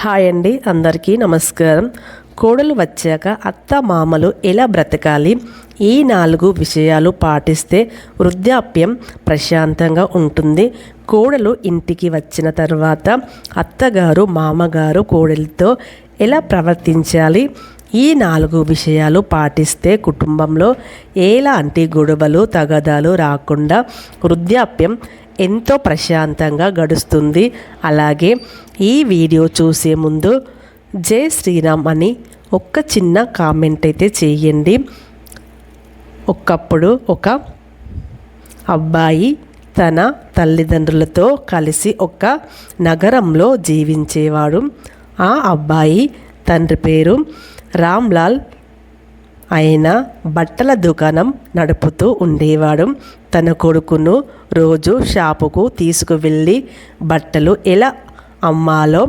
Hi అండి అందరికీ నమస్కారం. కోడలు వచ్చాక అత్త మామలు ఎలా బ్రతకాలి? ఈ నాలుగు విషయాలు పాటిస్తే వృద్ధాప్యం ప్రశాంతంగా ఉంటుంది. కోడలు ఇంటికి వచ్చిన తర్వాత అత్తగారు మామగారు కోడలితో ఎలా ప్రవర్తించాలి? ఈ నాలుగు విషయాలు పాటిస్తే కుటుంబంలో ఎలాంటి గొడవలు తగదాలు రాకుండా వృద్ధాప్యం ఎంతో ప్రశాంతంగా గడుస్తుంది. అలాగే ఈ వీడియో చూసే ముందు జై శ్రీరామ్ అని ఒక్క చిన్న కామెంట్ అయితే చేయండి. ఒకప్పుడు ఒక అబ్బాయి తన తల్లిదండ్రులతో కలిసి ఒక నగరంలో జీవించేవాడు. ఆ అబ్బాయి తండ్రి పేరు రామ్లాల్ ఆయన బట్టల దుకాణం నడుపుతూ ఉండేవాడు. తన కొడుకును రోజు షాపుకు తీసుకువెళ్ళి బట్టలు ఎలా అమ్మాలో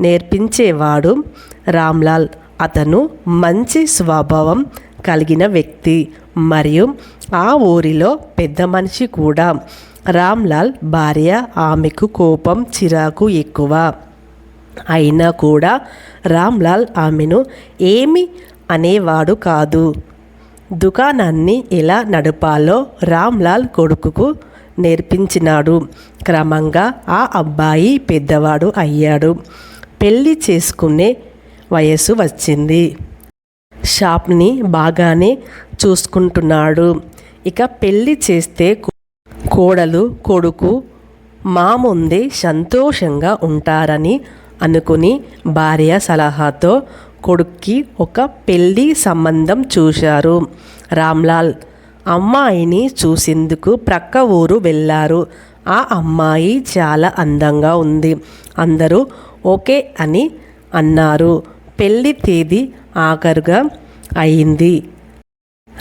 నేర్పించేవాడు. రామ్లాల్ అతను మంచి స్వభావం కలిగిన వ్యక్తి మరియు ఆ ఊరిలో పెద్ద మనిషి కూడా. రామ్లాల్ భార్య ఆమెకు కోపం చిరాకు ఎక్కువ. అయినా కూడా రామ్లాల్ ఆమెను ఏమి అనేవాడు కాదు. దుకాణాన్ని ఎలా నడపాలో రామ్లాల్ కొడుకుకు నేర్పించినాడు. క్రమంగా ఆ అబ్బాయి పెద్దవాడు అయ్యాడు. పెళ్ళి చేసుకునే వయసు వచ్చింది. షాప్ని బాగానే చూసుకుంటున్నాడు. ఇక పెళ్ళి చేస్తే కోడలు కొడుకు మా ముందే సంతోషంగా ఉంటారని అనుకుని భార్య సలహాతో కొడుక్కి ఒక పెళ్ళి సంబంధం చూశారు. రామ్లాల్ అమ్మాయిని చూసేందుకు ప్రక్క ఊరు వెళ్ళారు. ఆ అమ్మాయి చాలా అందంగా ఉంది. అందరూ ఓకే అని అన్నారు. పెళ్ళి తేదీ ఆఖరుగా అయింది.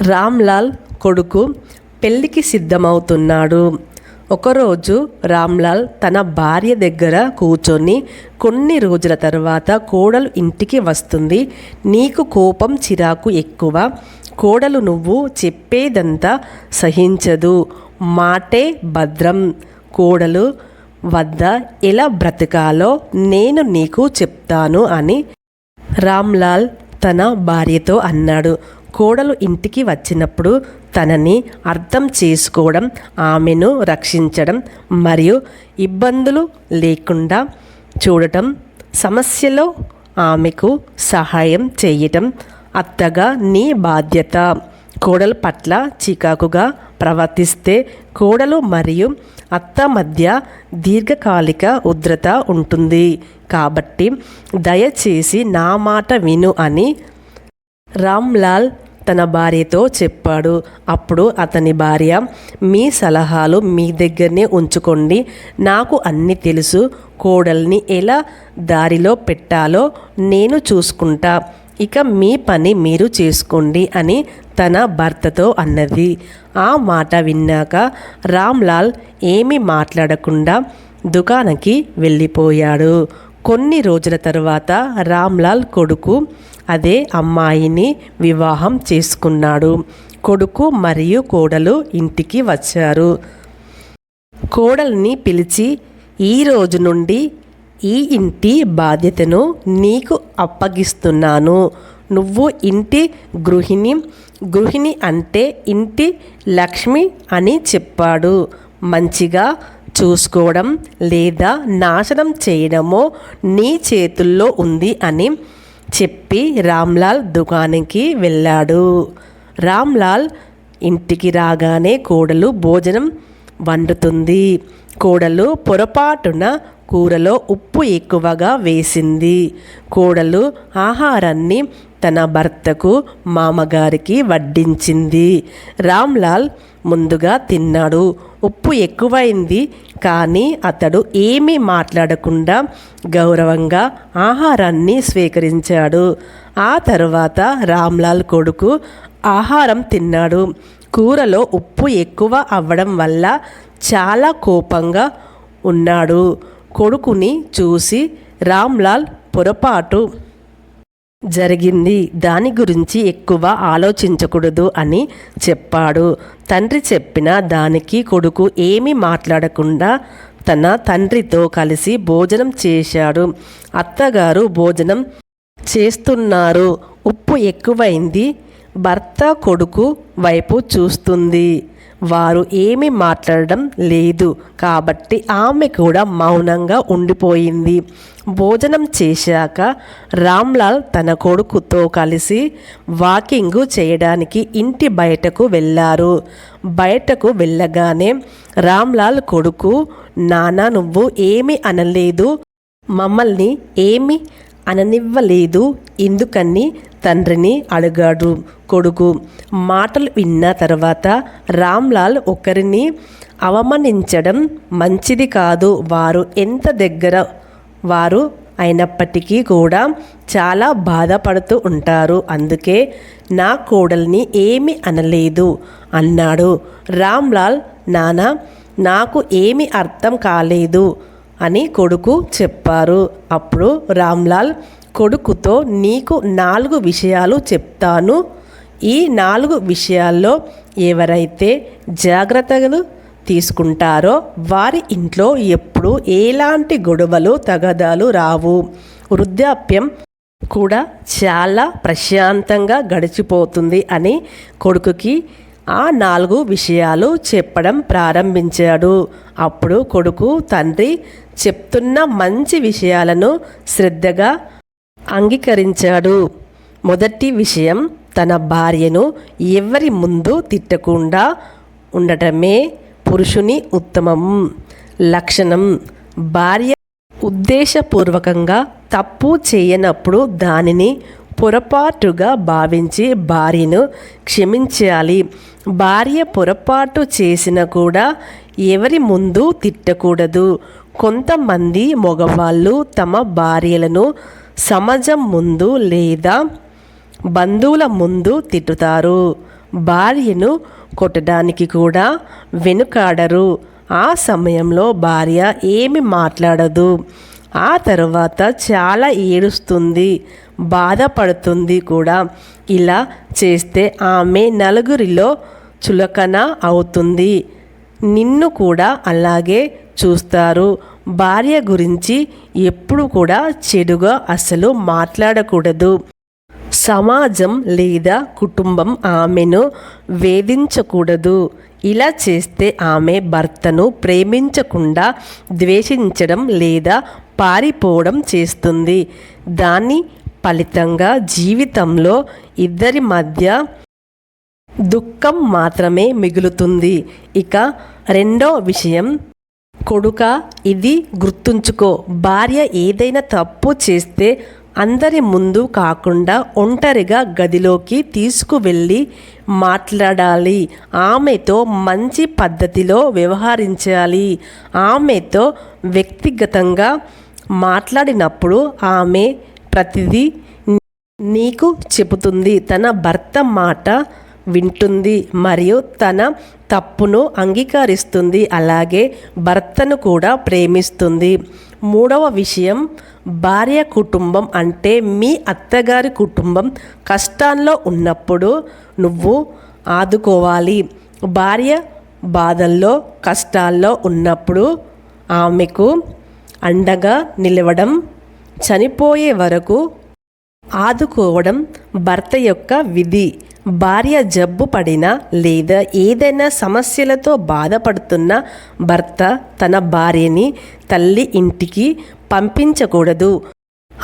రామ్లాల్ కొడుకు పెళ్ళికి సిద్ధమవుతున్నాడు. ఒకరోజు రామ్లాల్ తన భార్య దగ్గర కూర్చొని కొన్ని రోజుల తర్వాత కోడలు ఇంటికి వస్తుంది. నీకు కోపం చిరాకు ఎక్కువ. కోడలు నువ్వు చెప్పేదంతా సహించదు. మాటే భద్రం. కోడలు వద్ద ఎలా బ్రతకాలో నేను నీకు చెప్తాను అని రామ్లాల్ తన భార్యతో అన్నాడు. కోడలు ఇంటికి వచ్చినప్పుడు తనని అర్థం చేసుకోవడం ఆమెను రక్షించడం మరియు ఇబ్బందులు లేకుండా చూడటం సమస్యలో ఆమెకు సహాయం చేయటం అత్తగా నీ బాధ్యత. కోడల పట్ల చికాకుగా ప్రవర్తిస్తే కోడలు మరియు అత్త మధ్య దీర్ఘకాలిక ఉద్రత ఉంటుంది. కాబట్టి దయచేసి నా మాట విను అని రామ్లాల్ తన భార్యతో చెప్పాడు. అప్పుడు అతని భార్య మీ సలహాలు మీ దగ్గరనే ఉంచుకోండి. నాకు అన్నీ తెలుసు. కోడల్ని ఎలా దారిలో పెట్టాలో నేను చూసుకుంటా. ఇక మీ పని మీరు చేసుకోండి అని తన భర్తతో అన్నది. ఆ మాట విన్నాక రామ్లాల్ ఏమీ మాట్లాడకుండా దుకాణానికి వెళ్ళిపోయాడు. కొన్ని రోజుల తర్వాత రామ్లాల్ కొడుకు అదే అమ్మాయిని వివాహం చేసుకున్నాడు. కొడుకు మరియు కోడలు ఇంటికి వచ్చారు. కోడల్ని పిలిచి ఈ రోజు నుండి ఈ ఇంటి బాధ్యతను నీకు అప్పగిస్తున్నాను. నువ్వు ఇంటి గృహిణి గృహిణి అంటే ఇంటి లక్ష్మి అని చెప్పాడు. మంచిగా చూసుకోవడం లేదా నాశనం చేయడమో నీ చేతుల్లో ఉంది అని చెప్పి రామ్లాల్ దుకాణానికి వెళ్ళాడు. రామ్లాల్ ఇంటికి రాగానే కోడలు భోజనం వండుతుంది. కోడలు పొరపాటున కూరలో ఉప్పు ఎక్కువగా వేసింది. కోడలు ఆహారాన్ని తన భర్తకు మామగారికి వడ్డించింది. రామ్లాల్ ముందుగా తిన్నాడు. ఉప్పు ఎక్కువైంది. కానీ అతడు ఏమీ మాట్లాడకుండా గౌరవంగా ఆహారాన్ని స్వీకరించాడు. ఆ తర్వాత రామ్లాల్ కొడుకు ఆహారం తిన్నాడు. కూరలో ఉప్పు ఎక్కువ అవ్వడం వల్ల చాలా కోపంగా ఉన్నాడు. కొడుకుని చూసి రామ్లాల్ పొరపాటు జరిగింది. దాని గురించి ఎక్కువ ఆలోచించకూడదు అని చెప్పాడు. తండ్రి చెప్పిన దానికి కొడుకు ఏమీ మాట్లాడకుండా తన తండ్రితో కలిసి భోజనం చేశాడు. అత్తగారు భోజనం చేస్తున్నారు. ఉప్పు ఎక్కువైంది. భర్త కొడుకు వైపు చూస్తుంది. వారు ఏమీ మాట్లాడడం లేదు. కాబట్టి ఆమె కూడా మౌనంగా ఉండిపోయింది. భోజనం చేశాక రామ్లాల్ తన కొడుకుతో కలిసి వాకింగ్ చేయడానికి ఇంటి బయటకు వెళ్ళారు. బయటకు వెళ్ళగానే రామ్లాల్ కొడుకు నానా నువ్వు ఏమీ అనలేదు. మమ్మల్ని ఏమి అననివ్వలేదు. ఎందుకని? తండ్రిని అడిగాడు కొడుకు. మాటలు విన్న తర్వాత రామ్లాల్ ఒకరిని అవమానించడం మంచిది కాదు. వారు ఎంత దగ్గర వారు అయినప్పటికీ కూడా చాలా బాధపడుతూ ఉంటారు. అందుకే నా కోడల్ని ఏమి అనలేదు అన్నాడు. రామ్లాల్ నాన్న నాకు ఏమి అర్థం కాలేదు. అని కొడుకు చెప్పారు. అప్పుడు రామ్లాల్ కొడుకుతో నీకు నాలుగు విషయాలు చెప్తాను. ఈ నాలుగు విషయాల్లో ఎవరైతే జాగ్రత్తలు తీసుకుంటారో వారి ఇంట్లో ఎప్పుడు ఎలాంటి గొడవలు తగదాలు రావు. వృద్ధాప్యం కూడా చాలా ప్రశాంతంగా గడిచిపోతుంది అని కొడుకుకి ఆ నాలుగు విషయాలు చెప్పడం ప్రారంభించాడు. అప్పుడు కొడుకు తండ్రి చెప్తున్న మంచి విషయాలను శ్రద్ధగా అంగీకరించాడు. మొదటి విషయం తన భార్యను ఎవరి ముందు తిట్టకుండా ఉండటమే పురుషుని ఉత్తమం. లక్షణం భార్య ఉద్దేశపూర్వకంగా తప్పు చేయనప్పుడు దానిని పొరపాటుగా భావించి భార్యను క్షమించాలి. భార్య పొరపాటు చేసిన కూడా ఎవరి ముందు తిట్టకూడదు. కొంతమంది మగవాళ్ళు తమ భార్యలను సమాజం ముందు లేదా బంధువుల ముందు తిట్టుతారు. భార్యను కొట్టడానికి కూడా వెనుకాడరు. ఆ సమయంలో భార్య ఏమి మాట్లాడదు. ఆ తర్వాత చాలా ఏడుస్తుంది బాధపడుతుంది కూడా. ఇలా చేస్తే ఆమె నలుగురిలో చులకన అవుతుంది. నిన్ను కూడా అలాగే చూస్తారు. భార్య గురించి ఎప్పుడు కూడా చెడుగా అసలు మాట్లాడకూడదు. సమాజం లేదా కుటుంబం ఆమెను వేధించకూడదు. ఇలా చేస్తే ఆమె భర్తను ప్రేమించకుండా ద్వేషించడం లేదా పారిపోవడం చేస్తుంది. దాని ఫలితంగా జీవితంలో ఇద్దరి మధ్య దుఃఖం మాత్రమే మిగులుతుంది. ఇక రెండో విషయం కొడుక ఇది గుర్తుంచుకో. భార్య ఏదైనా తప్పు చేస్తే అందరి ముందు కాకుండా ఒంటరిగా గదిలోకి తీసుకువెళ్ళి మాట్లాడాలి. ఆమెతో మంచి పద్ధతిలో వ్యవహరించాలి. ఆమెతో వ్యక్తిగతంగా మాట్లాడినప్పుడు ఆమె ప్రతిదీ నీకు చెబుతుంది. తన భర్త మాట వింటుంది మరియు తన తప్పును అంగీకరిస్తుంది. అలాగే భర్తను కూడా ప్రేమిస్తుంది. మూడవ విషయం భార్య కుటుంబం అంటే మీ అత్తగారి కుటుంబం కష్టాల్లో ఉన్నప్పుడు నువ్వు ఆదుకోవాలి. భార్య బాధల్లో కష్టాల్లో ఉన్నప్పుడు ఆమెకు అండగా నిలవడం చనిపోయే వరకు ఆదుకోవడం భర్త యొక్క విధి. భార్య జబ్బు పడినా లేదా ఏదైనా సమస్యలతో బాధపడుతున్న భర్త తన భార్యని తల్లి ఇంటికి పంపించకూడదు.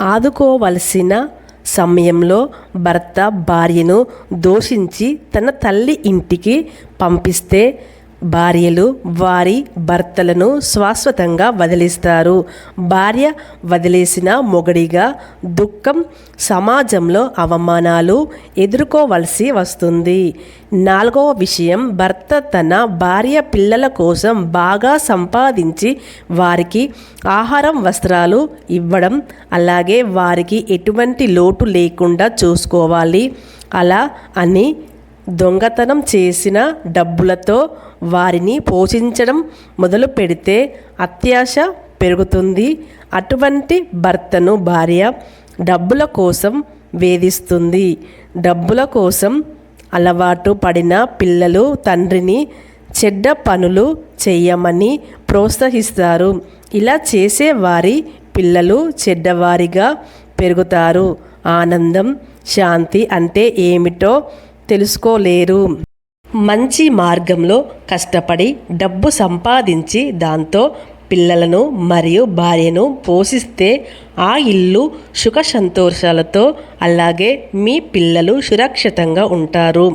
ఆదుకోవలసిన సమయంలో భర్త భార్యను దోషించి తన తల్లి ఇంటికి పంపిస్తే భార్యలు వారి భర్తలను శాశ్వతంగా వదిలిస్తారు. భార్య వదిలేసిన మొగడిగా దుఃఖం సమాజంలో అవమానాలు ఎదుర్కోవలసి వస్తుంది. నాలుగవ విషయం భర్త తన భార్య పిల్లల కోసం బాగా సంపాదించి వారికి ఆహారం వస్త్రాలు ఇవ్వడం అలాగే వారికి ఎటువంటి లోటు లేకుండా చూసుకోవాలి. అలా అని దొంగతనం చేసిన డబ్బులతో వారిని పోషించడం మొదలు పెడితే అత్యాశ పెరుగుతుంది. అటువంటి భర్తను భార్య డబ్బుల కోసం వేధిస్తుంది. డబ్బుల కోసం అలవాటు పడిన పిల్లలు తండ్రిని చెడ్డ పనులు చేయమని ప్రోత్సహిస్తారు. ఇలా చేసే వారి పిల్లలు చెడ్డవారిగా పెరుగుతారు. ఆనందం శాంతి అంటే ఏమిటో తెలుసుకోలేరు. మంచి మార్గంలో కష్టపడి డబ్బు సంపాదించి దాంతో పిల్లలను మరియు భార్యను పోషిస్తే ఆ ఇల్లు సుఖ సంతోషాలతో అలాగే మీ పిల్లలు సురక్షితంగా ఉంటారు.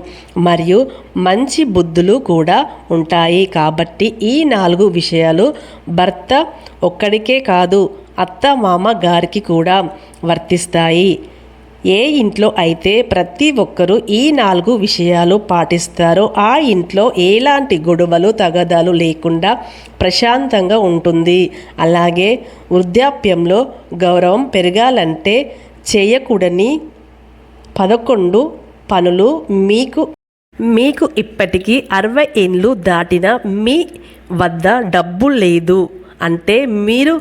మరియు మంచి బుద్ధులు కూడా ఉంటాయి. కాబట్టి ఈ నాలుగు విషయాలు భర్త ఒక్కడికే కాదు అత్త మామ గారికి కూడా వర్తిస్తాయి. ఏ ఇంట్లో అయితే ప్రతి ఒక్కరూ ఈ నాలుగు విషయాలు పాటిస్తారో ఆ ఇంట్లో ఎలాంటి గొడవలు తగదాలు లేకుండా ప్రశాంతంగా ఉంటుంది. అలాగే వృద్ధాప్యంలో గౌరవం పెరగాలంటే చేయకూడని పదకొండు పనులు మీకు మీకు ఇప్పటికీ అరవై ఏళ్ళు దాటిన మీ వద్ద డబ్బు లేదు. అంటే మీరు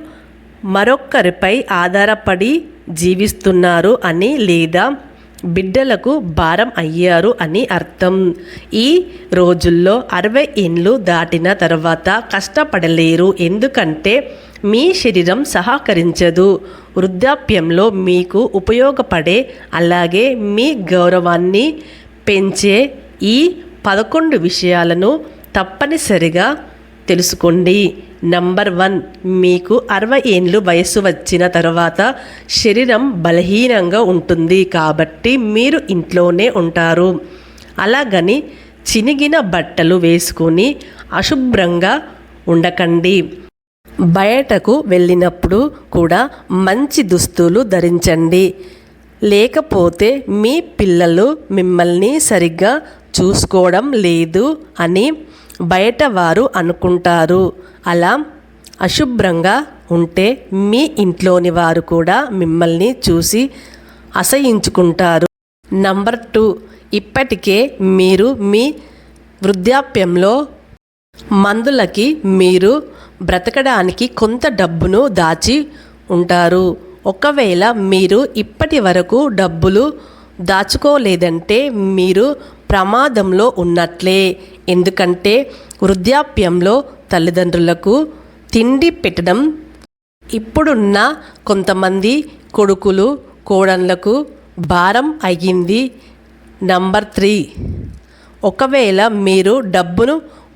మరొక్కరిపై ఆధారపడి జీవిస్తున్నారు అని లేదా బిడ్డలకు భారం అయ్యారు అని అర్థం. ఈ రోజుల్లో అరవై ఇండ్లు దాటిన తర్వాత కష్టపడలేరు. ఎందుకంటే మీ శరీరం సహకరించదు. వృద్ధాప్యంలో మీకు ఉపయోగపడే అలాగే మీ గౌరవాన్ని పెంచే ఈ పదకొండు విషయాలను తప్పనిసరిగా తెలుసుకోండి. నంబర్ వన్ మీకు అరవై ఏండ్లు వయస్సు వచ్చిన తర్వాత శరీరం బలహీనంగా ఉంటుంది కాబట్టి మీరు ఇంట్లోనే ఉంటారు. అలాగని చినిగిన బట్టలు వేసుకొని అశుభ్రంగా ఉండకండి. బయటకు వెళ్ళినప్పుడు కూడా మంచి దుస్తులు ధరించండి. లేకపోతే మీ పిల్లలు మిమ్మల్ని సరిగ్గా చూసుకోవడం లేదు అని బయట వారు అనుకుంటారు. అలా అశుభ్రంగా ఉంటే మీ ఇంట్లోని వారు కూడా మిమ్మల్ని చూసి అసహించుకుంటారు. నంబర్ టూ ఇప్పటికే మీరు మీ వృద్ధాప్యంలో మందులకి మీరు బ్రతకడానికి కొంత డబ్బును దాచి ఉంటారు. ఒకవేళ మీరు ఇప్పటి వరకు డబ్బులు దాచుకోలేదంటే మీరు ప్రమాదంలో ఉన్నట్లే. ఎందుకంటే వృద్ధాప్యంలో తల్లిదండ్రులకు తిండి పెట్టడం ఇప్పుడున్న కొంతమంది కొడుకులు కోడన్లకు భారం అయ్యింది. Number three. ఒకవేళ మీరు డబ్బును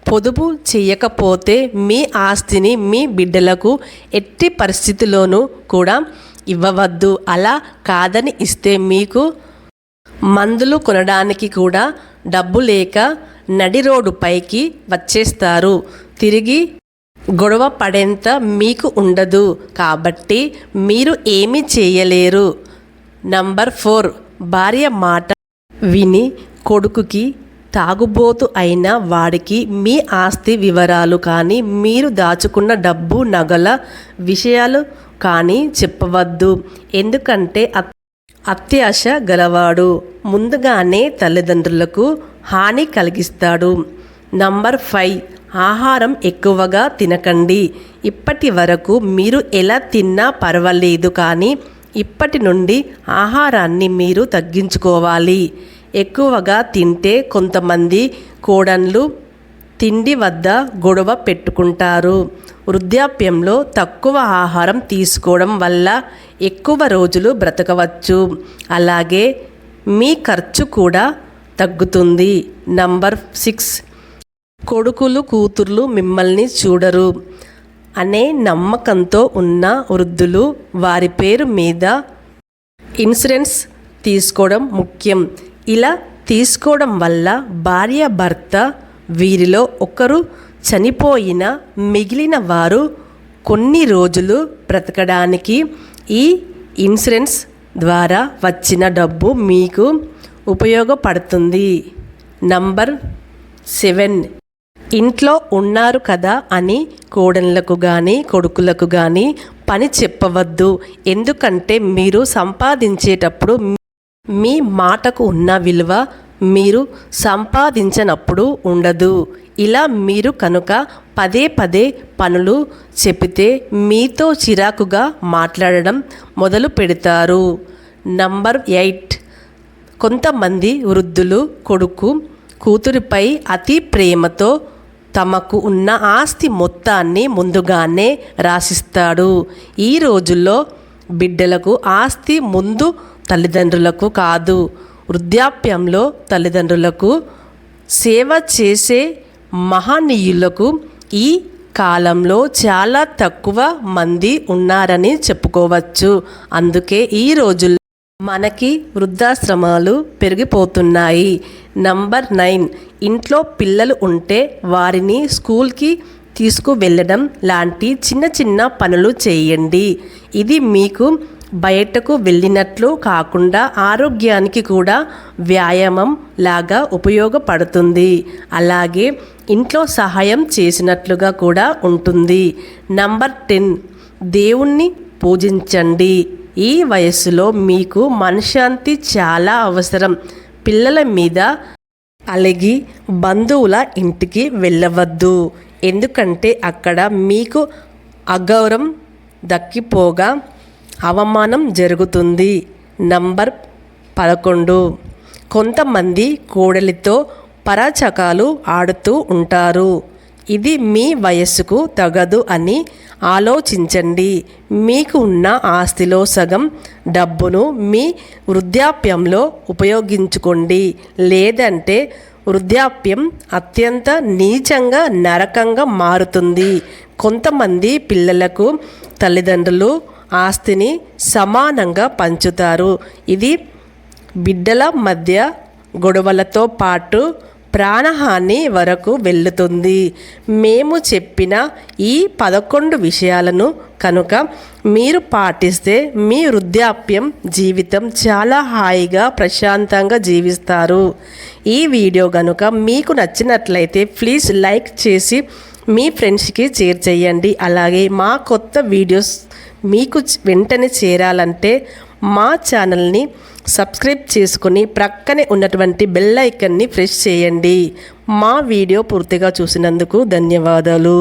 పొదుపు చేయకపోతే మీ ఆస్తిని మీ బిడ్డలకు ఎట్టి పరిస్థితిలోనూ కూడా ఇవ్వవద్దు. అలా కాదని ఇస్తే మీకు మందులు కొనడానికి కూడా డబ్బు లేక నడి రోడ్డు పైకి వచ్చేస్తారు. తిరిగి గొడవ పడేంత మీకు ఉండదు. కాబట్టి మీరు ఏమీ చేయలేరు. నంబర్ ఫోర్ భార్య మాట విని కొడుకుకి తాగుబోతు అయిన వాడికి మీ ఆస్తి వివరాలు కానీ మీరు దాచుకున్న డబ్బు నగల విషయాలు కానీ చెప్పవద్దు. ఎందుకంటే అత్యాశ గలవాడు. ముందుగానే తల్లిదండ్రులకు హాని కలిగిస్తాడు. Number five. ఆహారం ఎక్కువగా తినకండి. ఇప్పటి వరకు మీరు ఎలా తిన్నా పర్వాలేదు కానీ ఇప్పటి నుండి ఆహారాన్ని మీరు తగ్గించుకోవాలి. ఎక్కువగా తింటే కొంతమంది కోడన్లు తిండి వద్ద గొడవ పెట్టుకుంటారు. వృద్ధాప్యంలో తక్కువ ఆహారం తీసుకోవడం వల్ల ఎక్కువ రోజులు బ్రతకవచ్చు. అలాగే మీ ఖర్చు కూడా తగ్గుతుంది. Number six. కొడుకులు కూతుర్లు మిమ్మల్ని చూడరు. అనే నమ్మకంతో ఉన్న వృద్ధులు వారి పేరు మీద ఇన్సూరెన్స్ తీసుకోవడం ముఖ్యం. ఇలా తీసుకోవడం వల్ల భార్య భర్త వీరిలో ఒకరు చనిపోయిన మిగిలిన వారు కొన్ని రోజులు బ్రతకడానికి ఈ ఇన్సూరెన్స్ ద్వారా వచ్చిన డబ్బు మీకు ఉపయోగపడుతుంది. Number seven. ఇంట్లో ఉన్నారు కదా అని కోడళ్ళకు కానీ కొడుకులకు కానీ పని చెప్పవద్దు. ఎందుకంటే మీరు సంపాదించేటప్పుడు మీ మాటకు ఉన్న విలువ మీరు సంపాదించనప్పుడు ఉండదు. ఇలా మీరు కనుక పదే పదే పనులు చెబితే మీతో చిరాకుగా మాట్లాడడం మొదలు పెడతారు. Number eight. కొంతమంది వృద్ధులు కొడుకు కూతురిపై అతి ప్రేమతో తమకు ఉన్న ఆస్తి మొత్తాన్ని ముందుగానే రాసిస్తాడు. ఈ రోజుల్లో బిడ్డలకు ఆస్తి ముందు తల్లిదండ్రులకు కాదు. వృద్ధాప్యంలో తల్లిదండ్రులకు సేవ చేసే మహనీయులకు ఈ కాలంలో చాలా తక్కువ మంది ఉన్నారని చెప్పుకోవచ్చు. అందుకే ఈ రోజుల్లో మనకి వృద్ధాశ్రమాలు పెరిగిపోతున్నాయి. నంబర్ నైన్ ఇంట్లో పిల్లలు ఉంటే వారిని స్కూల్కి తీసుకువెళ్ళడం లాంటి చిన్న చిన్న పనులు చేయండి. ఇది మీకు బయటకు వెళ్ళినట్లు కాకుండా ఆరోగ్యానికి కూడా వ్యాయామం లాగా ఉపయోగపడుతుంది. అలాగే ఇంట్లో సహాయం చేసినట్లుగా కూడా ఉంటుంది. నంబర్ టెన్ దేవుణ్ణి పూజించండి. ఈ వయస్సులో మీకు మనశ్శాంతి చాలా అవసరం. పిల్లల మీద అలిగి బంధువుల ఇంటికి వెళ్ళవద్దు. ఎందుకంటే అక్కడ మీకు అగౌరవం దక్కిపోగా అవమానం జరుగుతుంది. నంబర్ పదకొండు. కొంతమంది కోడలితో పరాచకాలు ఆడుతూ ఉంటారు. ఇది మీ వయస్సుకు తగదు అని ఆలోచించండి. మీకు ఉన్న ఆస్తిలో సగం డబ్బును మీ వృద్ధాప్యంలో ఉపయోగించుకోండి. లేదంటే వృద్ధాప్యం అత్యంత నీచంగా నరకంగా మారుతుంది. కొంతమంది పిల్లలకు తల్లిదండ్రులు ఆస్తిని సమానంగా పంచుతారు. ఇది బిడ్డల మధ్య గొడవలతో పాటు ప్రాణహాని వరకు వెళ్తుంది మేము చెప్పిన ఈ పదకొండు విషయాలను కనుక మీరు పాటిస్తే మీ వృద్ధాప్యం జీవితం చాలా హాయిగా ప్రశాంతంగా జీవిస్తారు. ఈ వీడియో కనుక మీకు నచ్చినట్లయితే ప్లీజ్ లైక్ చేసి మీ ఫ్రెండ్స్కి షేర్ చేయండి. అలాగే మా కొత్త వీడియోస్ మీకు వెంటనే చేరాలంటే మా ఛానల్ని సబ్స్క్రైబ్ చేసుకుని ప్రక్కనే ఉన్నటువంటి బెల్ ఐకన్ని ప్రెస్ చేయండి. మా వీడియో పూర్తిగా చూసినందుకు ధన్యవాదాలు.